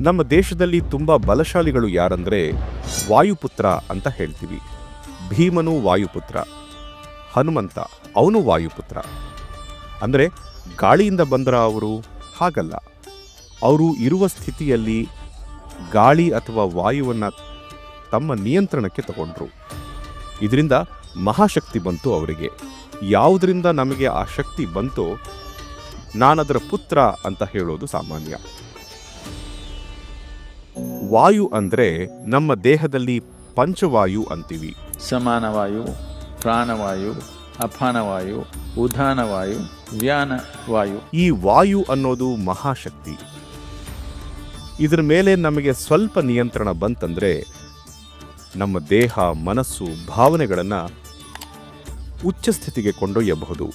ನಮ್ಮ ದೇಶದಲ್ಲಿ ತುಂಬ ಬಲಶಾಲಿಗಳು ಯಾರಂದ್ರೆ ವಾಯುಪುತ್ರ ಅಂತ ಹೇಳ್ತೀವಿ. ಭೀಮನು ವಾಯುಪುತ್ರ, ಹನುಮಂತ ಅವನು ವಾಯುಪುತ್ರ. ಅಂದರೆ ಗಾಳಿಯಿಂದ ಬಂದ್ರ ಅವರು ಹಾಗಲ್ಲ. ಅವರು ಇರುವ ಸ್ಥಿತಿಯಲ್ಲಿ ಗಾಳಿ ಅಥವಾ ವಾಯುವನ್ನು ತಮ್ಮ ನಿಯಂತ್ರಣಕ್ಕೆ ತಗೊಂಡ್ರು. ಇದರಿಂದ ಮಹಾಶಕ್ತಿ ಬಂತು ಅವರಿಗೆ. ಯಾವುದರಿಂದ ನಮಗೆ ಆ ಶಕ್ತಿ ಬಂತೋ ನಾನದರ ಪುತ್ರ ಅಂತ ಹೇಳೋದು ಸಾಮಾನ್ಯ. ವಾಯು ಅಂದರೆ ನಮ್ಮ ದೇಹದಲ್ಲಿ ಪಂಚವಾಯು ಅಂತೀವಿ. ಸಮಾನವಾಯು ಪ್ರಾಣವಾಯು ಅಪಾನವಾಯು ಉದಾನವಾಯು ವ್ಯಾನವಾಯು. ಈ ವಾಯು ಅನ್ನೋದು ಮಹಾಶಕ್ತಿ. ಇದರ ಮೇಲೆ ನಮಗೆ ಸ್ವಲ್ಪ ನಿಯಂತ್ರಣ ಬಂತಂದ್ರೆ ನಮ್ಮ ದೇಹ ಮನಸ್ಸು ಭಾವನೆಗಳನ್ನು ಉಚ್ಚ ಸ್ಥಿತಿಗೆ ಕೊಂಡೊಯ್ಯಬಹುದು.